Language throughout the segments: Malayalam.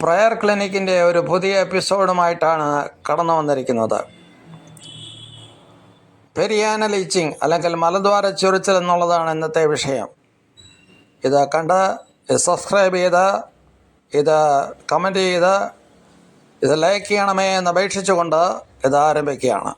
പ്രയർ ക്ലിനിക്കിന്റെ ഒരു പുതിയ എപ്പിസോഡുമായിട്ടാണ് കടന്നു വന്നിരിക്കുന്നത്. പെരിയാന ലീച്ചിങ് അല്ലെങ്കിൽ മലദ്വാര ചൊറിച്ചൽ എന്നുള്ളതാണ് ഇന്നത്തെ വിഷയം. ഇത് കണ്ട് സബ്സ്ക്രൈബ് ചെയ്ത് ഇത് കമന്റ് ചെയ്ത് ഇത് ലൈക്ക് ചെയ്യണമേ എന്ന് അപേക്ഷിച്ചുകൊണ്ട് ഇത് ആരംഭിക്കുകയാണ്.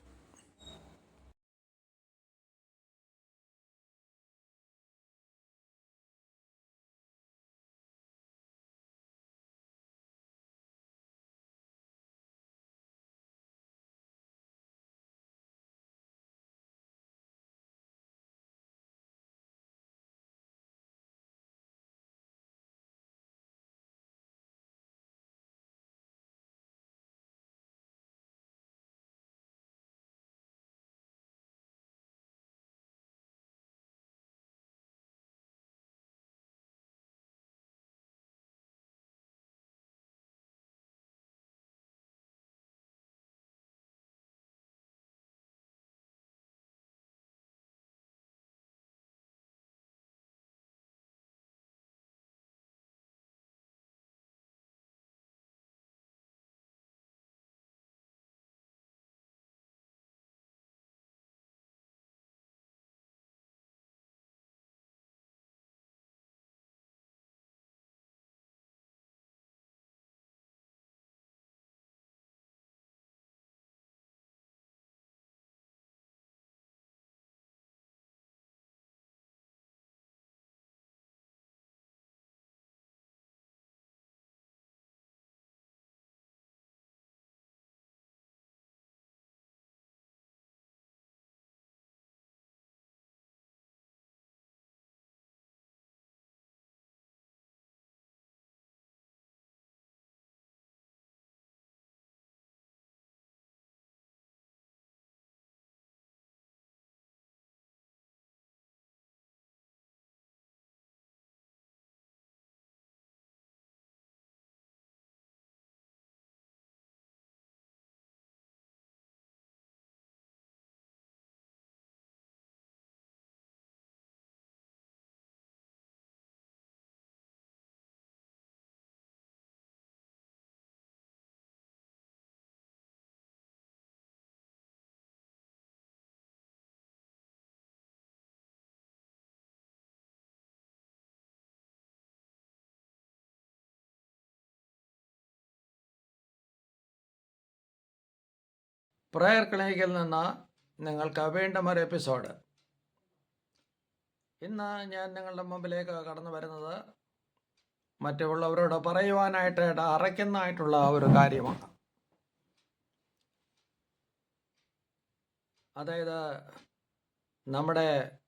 പ്രയർ ക്ലിനിക്കിൽ നിന്ന് നിങ്ങൾക്ക് വീണ്ടും ഒരു എപ്പിസോഡ്. ഇന്ന് ഞാൻ നിങ്ങളുടെ മുമ്പിലേക്ക് കടന്നു വരുന്നത് മറ്റുള്ളവരോട് പറയുവാനായിട്ട് അറയ്ക്കുന്നതായിട്ടുള്ള ഒരു കാര്യമാണ്. അതായത് നമ്മുടെ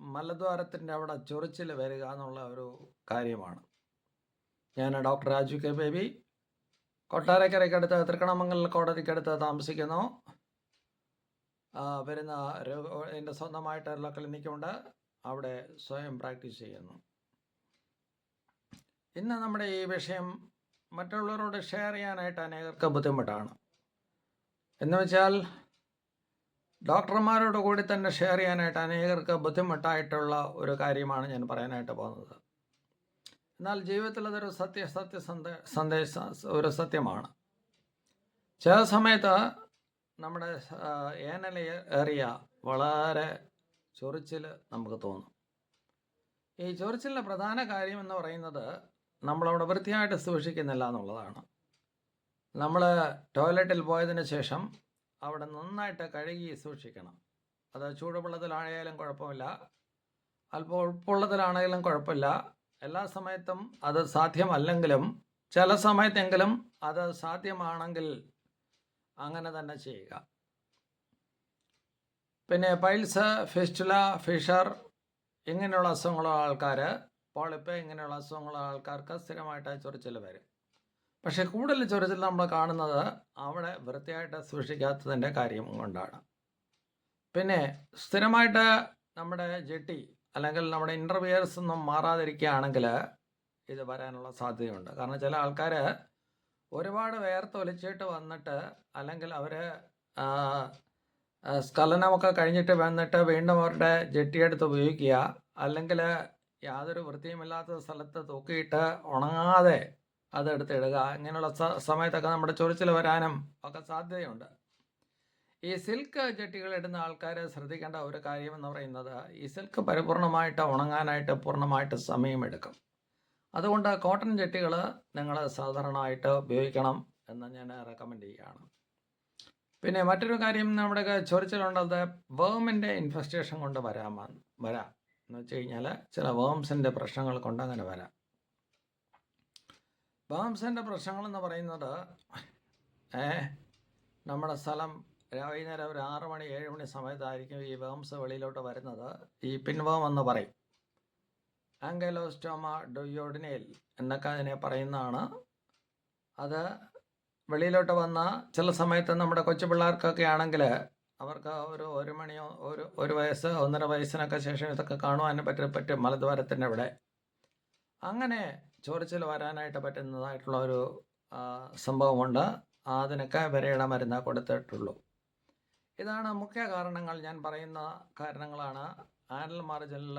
മലദ്വാരത്തിന്റെ അവിടെ ചൊറിച്ചിൽ വരിക എന്നുള്ള ഒരു കാര്യമാണ്. ഞാൻ ഡോക്ടർ രാജു കെ ബേബി കൊട്ടാരക്കരയ്ക്കടുത്ത് തൃക്കണമംഗൽ കോടതിക്കടുത്ത് താമസിക്കുന്നു. വരുന്ന എന്റെ എന്റെ സ്വന്തമായിട്ടുള്ള ക്ലിനിക്കുണ്ട്. അവിടെ സ്വയം പ്രാക്ടീസ് ചെയ്യുന്നു. ഇന്ന് നമ്മുടെ ഈ വിഷയം മറ്റുള്ളവരോട് ഷെയർ ചെയ്യാനായിട്ട് അനേകർക്ക് ബുദ്ധിമുട്ടാണ്. എന്ന് വെച്ചാൽ ഡോക്ടർമാരോട് കൂടി തന്നെ ഷെയർ ചെയ്യാനായിട്ട് അനേകർക്ക് ബുദ്ധിമുട്ടായിട്ടുള്ള ഒരു കാര്യമാണ് ഞാൻ പറയാനായിട്ട് പോകുന്നത്. എന്നാൽ ജീവിതത്തിൽ അതൊരു സത്യ സത്യ സന്ദേശ ഒരു സത്യമാണ്. ചില സമയത്ത് നമ്മുടെ ഏനൽ ഏറിയ വളരെ ചൊറിച്ചിൽ നമുക്ക് തോന്നും. ഈ ചൊറിച്ചിലിന്റെ പ്രധാന കാര്യം എന്ന് പറയുന്നത് നമ്മളവിടെ വൃത്തിയായിട്ട് സൂക്ഷിക്കുന്നില്ല എന്നുള്ളതാണ്. നമ്മൾ ടോയ്ലറ്റിൽ പോയതിന് ശേഷം അവിടെ നന്നായിട്ട് കഴുകി സൂക്ഷിക്കണം. അത് ചൂടുവെള്ളത്തിലാണെങ്കിലും കുഴപ്പമില്ല. അല്പം ഉപ്പുള്ളതിലാണെങ്കിലും കുഴപ്പമില്ല. എല്ലാ സമയത്തും അത് സാധ്യമല്ലെങ്കിലും ചില സമയത്തെങ്കിലും അത് സാധ്യമാണെങ്കിൽ അങ്ങനെ തന്നെ ചെയ്യുക. പിന്നെ പൈൽസ് ഫിസ്റ്റുല ഫിഷർ ഇങ്ങനെയുള്ള അസുഖങ്ങളുള്ള ആൾക്കാർ പോളിപ്പ് ഇങ്ങനെയുള്ള അസുഖങ്ങളുള്ള ആൾക്കാർക്ക് സ്ഥിരമായിട്ട് ചൊറിച്ചിൽ വരും. പക്ഷേ കൂടുതൽ ചൊറിച്ചിൽ നമ്മൾ കാണുന്നത് അവിടെ വൃത്തിയായിട്ട് സൂക്ഷിക്കാത്തതിന്റെ കാര്യം കൊണ്ടാണ്. പിന്നെ സ്ഥിരമായിട്ട് നമ്മുടെ ജെട്ടി അല്ലെങ്കിൽ നമ്മുടെ ഇന്റർവിയേഴ്സ് ഒന്നും മാറാതിരിക്കുകയാണെങ്കിൽ ഇത് വരാനുള്ള സാധ്യതയുണ്ട്. കാരണം ചില ആൾക്കാർ ഒരുപാട് വേർത്തൊലിച്ചിട്ട് വന്നിട്ട് അല്ലെങ്കിൽ അവർ സ്കലനമൊക്കെ കഴിഞ്ഞിട്ട് വന്നിട്ട് വീണ്ടും അവരുടെ ജെട്ടിയെടുത്ത് ഉപയോഗിക്കുക അല്ലെങ്കിൽ യാതൊരു വൃത്തിയുമില്ലാത്ത സ്ഥലത്ത് തൂക്കിയിട്ട് ഉണങ്ങാതെ അതെടുത്തിടുക ഇങ്ങനെയുള്ള സമയത്തൊക്കെ നമ്മുടെ ചൊറിച്ചിൽ വരാനും ഒക്കെ സാധ്യതയുണ്ട്. ഈ സിൽക്ക് ചട്ടികൾ ഇടുന്ന ആൾക്കാർ ശ്രദ്ധിക്കേണ്ട ഒരു കാര്യം എന്ന് പറയുന്നത് ഈ സിൽക്ക് പരിപൂർണമായിട്ട് ഉണങ്ങാനായിട്ട് പൂർണമായിട്ട് സമയമെടുക്കും. അതുകൊണ്ട് കോട്ടൺ ചട്ടികൾ നിങ്ങൾ സാധാരണമായിട്ട് ഉപയോഗിക്കണം എന്ന് ഞാൻ റെക്കമെൻഡ് ചെയ്യുകയാണ്. പിന്നെ മറ്റൊരു കാര്യം നമ്മുടെ ചോദിച്ചിട്ടുണ്ടത് വേമിന്റെ ഇൻഫെസ്റ്റേഷൻ കൊണ്ട് വരാമ വരാം. എന്ന് വെച്ച് കഴിഞ്ഞാൽ ചില വേംസിന്റെ പ്രശ്നങ്ങൾ കൊണ്ട് അങ്ങനെ വരാം. വേംസിന്റെ പ്രശ്നങ്ങൾ എന്ന് പറയുന്നത് നമ്മുടെ സ്ഥലം വൈകുന്നേരം ഒരു ആറ് മണി ഏഴ് മണി സമയത്തായിരിക്കും ഈ വേംസ് വെളിയിലോട്ട് വരുന്നത്. ഈ പിൻവേം എന്ന് പറയും. ആങ്കലോസ്റ്റോമ ഡൊയോഡിനേൽ എന്നൊക്കെ അതിനെ പറയുന്നതാണ്. അത് വെളിയിലോട്ട് വന്ന ചില സമയത്ത് നമ്മുടെ കൊച്ചു പിള്ളേർക്കൊക്കെ ആണെങ്കിൽ അവർക്ക് ഒരു ഒരു മണിയോ ഒരു ഒരു വയസ്സ് ഒന്നര വയസ്സിനൊക്കെ ശേഷം ഇതൊക്കെ കാണുവാൻ പറ്റും പറ്റും മലദ്വാരത്തിന്റെ ഇവിടെ അങ്ങനെ ചോറിച്ചിൽ വരാനായിട്ട് പറ്റുന്നതായിട്ടുള്ള ഒരു സംഭവമുണ്ട്. അതിനൊക്കെ വിരയുടെ മരുന്ന് കൊടുത്തിട്ടുള്ളൂ. ഇതാണ് മുഖ്യ കാരണങ്ങൾ. ഞാൻ പറയുന്ന കാരണങ്ങളാണ് ആനൽ മാർജിനിൽ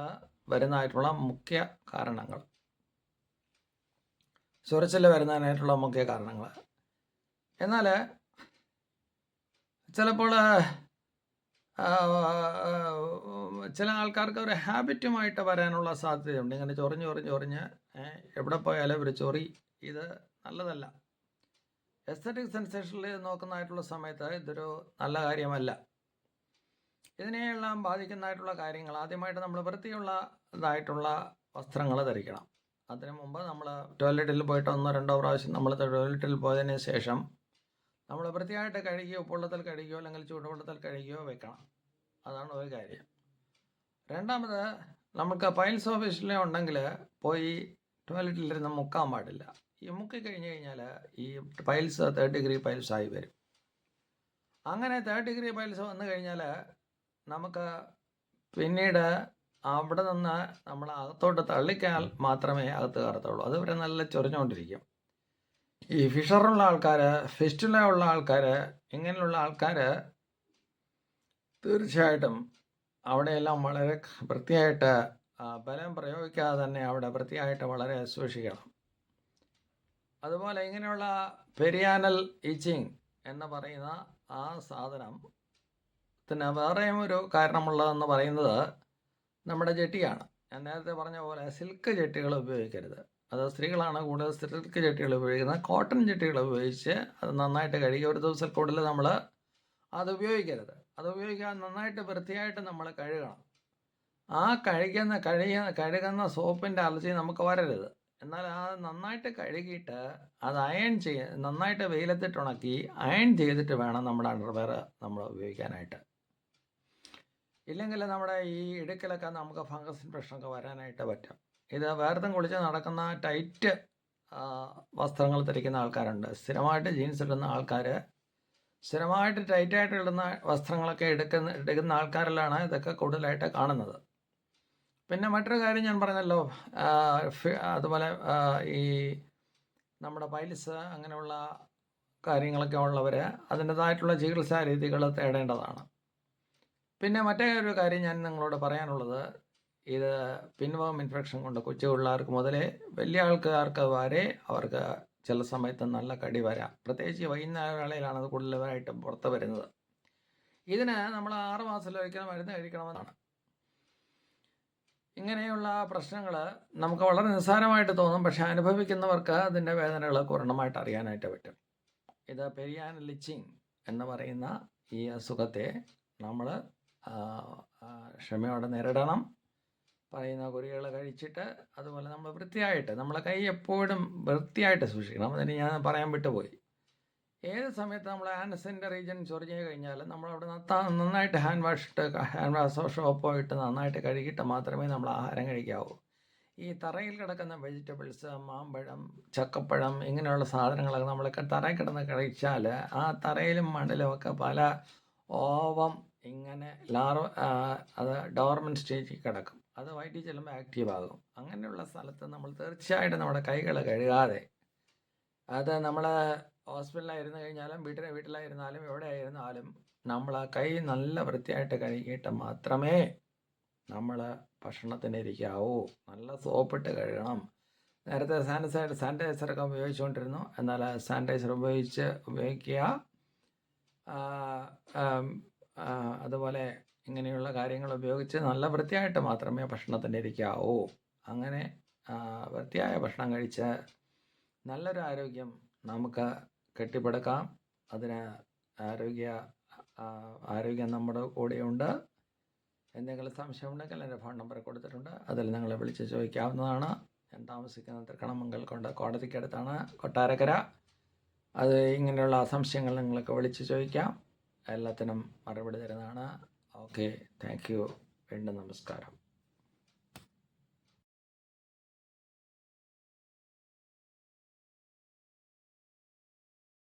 വരുന്നതായിട്ടുള്ള മുഖ്യ കാരണങ്ങൾ. ചൊറിച്ചിൽ വരുന്നതിനായിട്ടുള്ള മുഖ്യ കാരണങ്ങൾ. എന്നാൽ ചിലപ്പോൾ ചില ആൾക്കാർക്ക് ഒരു ഹാബിറ്റുമായിട്ട് വരാനുള്ള സാധ്യതയുണ്ട്. ഇങ്ങനെ ചൊറിഞ്ഞ് ചൊറിഞ്ഞ് ചൊറിഞ്ഞ് എവിടെ പോയാലും ഒരു ചൊറി ഇത് നല്ലതല്ല. എസ്തറ്റിക് സെൻസേഷനിൽ നോക്കുന്നതായിട്ടുള്ള സമയത്ത് ഇതൊരു നല്ല കാര്യമല്ല. ഇതിനെയെല്ലാം ബാധിക്കുന്നതായിട്ടുള്ള കാര്യങ്ങൾ ആദ്യമായിട്ട് നമ്മൾ വൃത്തിയുള്ള ഇതായിട്ടുള്ള വസ്ത്രങ്ങൾ ധരിക്കണം. അതിനു മുമ്പ് നമ്മൾ ടോയ്ലറ്റിൽ പോയിട്ട് ഒന്നോ രണ്ടോ പ്രാവശ്യം നമ്മൾ ടോയ്ലറ്റിൽ പോയതിന് ശേഷം നമ്മൾ വൃത്തിയായിട്ട് കഴുകിയോ ഉപ്പുള്ളത്തിൽ കഴുകിയോ അല്ലെങ്കിൽ ചൂടുവെള്ളത്തിൽ കഴുകിയോ വെക്കണം. അതാണ് ഒരു കാര്യം. രണ്ടാമത് നമുക്ക് പൈൽസ് ഓഫീസിലെ ഉണ്ടെങ്കിൽ പോയി ടോയ്ലറ്റിലിരുന്ന് മുക്കാൻ പാടില്ല. ഈ മുക്കി കഴിഞ്ഞ് കഴിഞ്ഞാൽ ഈ പൈൽസ് തേർഡ് ഡിഗ്രി പൈൽസ് ആയി വരും. അങ്ങനെ തേർഡ് ഡിഗ്രി പൈൽസ് വന്നു കഴിഞ്ഞാൽ നമുക്ക് പിന്നീട് അവിടെ നിന്ന് നമ്മൾ അകത്തോട്ട് തള്ളിക്കാൻ മാത്രമേ അകത്ത് കയറത്തുള്ളൂ. അതുവരെ നല്ല ചൊറിഞ്ഞുകൊണ്ടിരിക്കും. ഈ ഫിഷറുള്ള ആൾക്കാർ ഫിസ്റ്റുല ഉള്ള ആൾക്കാർ ഇങ്ങനെയുള്ള ആൾക്കാർ തീർച്ചയായിട്ടും അവിടെയെല്ലാം വളരെ വൃത്തിയായിട്ട് ബലം പ്രയോഗിക്കാതെ തന്നെ അവിടെ വൃത്തിയായിട്ട് വളരെ സൂക്ഷിക്കണം അതുപോലെ ഇങ്ങനെയുള്ള പെരിയാനൽ ഈച്ചിങ് എന്ന് പറയുന്ന ആ സാധനം പിന്നെ വേറെയും ഒരു കാരണമുള്ളതെന്ന് പറയുന്നത് നമ്മുടെ ജെട്ടിയാണ്. ഞാൻ നേരത്തെ പറഞ്ഞ പോലെ സിൽക്ക് ജെട്ടികൾ ഉപയോഗിക്കരുത്. അത് സ്ത്രീകളാണ് കൂടുതൽ സിൽക്ക് ജെട്ടികൾ ഉപയോഗിക്കുന്നത്. കോട്ടൺ ജെട്ടികൾ ഉപയോഗിച്ച് അത് നന്നായിട്ട് കഴുകി ഒരു ദിവസം കൂടുതൽ നമ്മൾ അത് ഉപയോഗിക്കരുത്. അത് ഉപയോഗിക്കാൻ നന്നായിട്ട് വൃത്തിയായിട്ട് നമ്മൾ കഴുകണം. ആ കഴുകുന്ന കഴുകുന്ന കഴുകുന്ന സോപ്പിന്റെ അലർജി നമുക്ക് വരരുത്. എന്നാൽ ആ നന്നായിട്ട് കഴുകിയിട്ട് അത് അയൺ ചെയ്യ നന്നായിട്ട് വെയിലത്തിട്ട് ഉണക്കി അയൺ ചെയ്തിട്ട് വേണം നമ്മുടെ അണ്ടർവെയർ നമ്മൾ ഉപയോഗിക്കാനായിട്ട്. ഇല്ലെങ്കിൽ നമ്മുടെ ഈ ഇടുക്കിലൊക്കെ നമുക്ക് ഫംഗസ് ഇൻഫെക്ഷനൊക്കെ വരാനായിട്ട് പറ്റും. ഇത് വേർത്തും കുളിച്ച് നടക്കുന്ന ടൈറ്റ് വസ്ത്രങ്ങൾ ധരിക്കുന്ന ആൾക്കാരുണ്ട്. സ്ഥിരമായിട്ട് ജീൻസ് ഇടുന്ന ആൾക്കാർ സ്ഥിരമായിട്ട് ടൈറ്റായിട്ട് ഇടുന്ന വസ്ത്രങ്ങളൊക്കെ എടുക്കുന്ന എടുക്കുന്ന ആൾക്കാരിലാണ് ഇതൊക്കെ കൂടുതലായിട്ട് കാണുന്നത്. പിന്നെ മറ്റൊരു കാര്യം ഞാൻ പറഞ്ഞല്ലോ അതുപോലെ ഈ നമ്മുടെ പൈലസ് അങ്ങനെയുള്ള കാര്യങ്ങളൊക്കെ ഉള്ളവർ അതിന്റെതായിട്ടുള്ള ചികിത്സാ രീതികൾ തേടേണ്ടതാണ്. പിന്നെ മറ്റേ ഒരു കാര്യം ഞാൻ നിങ്ങളോട് പറയാനുള്ളത് ഇത് പിൻവാം ഇൻഫെക്ഷൻ കൊണ്ട് കൊച്ചു പിള്ളേർക്ക് മുതലേ വലിയ ആൾക്കാർക്ക് വരെ അവർക്ക് ചില സമയത്ത് നല്ല കടി വരാം. പ്രത്യേകിച്ച് വൈകുന്നേര വേളയിലാണ് അത് കൂടുതലായിട്ട് പുറത്ത് വരുന്നത്. ഇതിന് നമ്മൾ ആറ് മാസത്തിലൊരിക്കലും മരുന്ന് കഴിക്കണമെന്നാണ്. ഇങ്ങനെയുള്ള പ്രശ്നങ്ങൾ നമുക്ക് വളരെ നിസ്സാരമായിട്ട് തോന്നും പക്ഷെ അനുഭവിക്കുന്നവർക്ക് അതിന്റെ വേദനകൾ പൂർണമായിട്ട് അറിയാനായിട്ട് പറ്റും. ഇത് പെരിയാൻ ലിച്ചിങ് എന്ന് പറയുന്ന ഈ അസുഖത്തെ നമ്മൾ ക്ഷമയോടെ നേരിടണം. പറയുന്ന കുറികൾ കഴിച്ചിട്ട് അതുപോലെ നമ്മൾ വൃത്തിയായിട്ട് നമ്മളെ കൈ എപ്പോഴും വൃത്തിയായിട്ട് സൂക്ഷിക്കണം. അതിന് ഞാൻ പറയാൻ വിട്ടുപോയി. ഏത് സമയത്ത് നമ്മൾ ഹാൻഡ്സിന്റെ റീജൻ ചൊറിഞ്ഞു കഴിഞ്ഞാൽ നമ്മളവിടെ നന്നായിട്ട് ഹാൻഡ് വാഷ് ഇട്ട് ഹാൻഡ് വാഷോ ഷോപ്പോ ഇട്ട് നന്നായിട്ട് കഴുകിയിട്ട് മാത്രമേ നമ്മൾ ആഹാരം കഴിക്കാവൂ. ഈ തറയിൽ കിടക്കുന്ന വെജിറ്റബിൾസ് മാമ്പഴം ചക്കപ്പഴം ഇങ്ങനെയുള്ള സാധനങ്ങളൊക്കെ നമ്മളൊക്കെ തറയിൽ കിടന്ന് കഴിച്ചാൽ ആ തറയിലും മണ്ണിലും ഒക്കെ പല ഓവം ഇങ്ങനെ ലാർവ അത് ഡോർമൻ സ്റ്റേജിൽ കിടക്കും. അത് വയറ്റിൽ ചെല്ലുമ്പോൾ ആക്റ്റീവ് ആകും. അങ്ങനെയുള്ള സ്ഥലത്ത് നമ്മൾ തീർച്ചയായിട്ടും നമ്മുടെ കൈകൾ കഴുകാതെ അത് നമ്മൾ ഹോസ്പിറ്റലിലായിരുന്നു കഴിഞ്ഞാലും വീട്ടിലെ വീട്ടിലായിരുന്നാലും എവിടെ ആയിരുന്നാലും നമ്മൾ ആ കൈ നല്ല വൃത്തിയായിട്ട് കഴുകിയിട്ട് മാത്രമേ നമ്മൾ ഭക്ഷണത്തിന് ഇരിക്കാവൂ നല്ല സോപ്പിട്ട് കഴുകണം. നേരത്തെ സാനിറ്റൈസർ സാനിറ്റൈസറൊക്കെ ഉപയോഗിച്ചുകൊണ്ടിരുന്നു. എന്നാൽ സാനിറ്റൈസർ ഉപയോഗിച്ച് ഉപയോഗിക്കുക. അതുപോലെ ഇങ്ങനെയുള്ള കാര്യങ്ങൾ ഉപയോഗിച്ച് നല്ല വൃത്തിയായിട്ട് മാത്രമേ ഭക്ഷണത്തിന് ഇരിക്കാവൂ അങ്ങനെ വൃത്തിയായ ഭക്ഷണം കഴിച്ച് നല്ലൊരു ആരോഗ്യം നമുക്ക് കെട്ടിപ്പടുക്കാം. അതിന് ആരോഗ്യ ആരോഗ്യം നമ്മുടെ കൂടെയുണ്ട്. എന്തെങ്കിലും സംശയം ഉണ്ടെങ്കിൽ എന്റെ ഫോൺ നമ്പർ കൊടുത്തിട്ടുണ്ട്. അതിൽ നിങ്ങളെ വിളിച്ച് ചോദിക്കാവുന്നതാണ്. ഞാൻ താമസിക്കുന്നത് തൃക്കണമംഗൽ കൊണ്ട് കോടതിക്കടുത്താണ് കൊട്ടാരക്കര. അത് ഇങ്ങനെയുള്ള സംശയങ്ങൾ നിങ്ങൾക്ക് വിളിച്ച് ചോദിക്കാം. എല്ലാത്തിനും മറുപടി തരുന്നതാണ്. Okay thank you. വീണ്ടും നമസ്കാരം.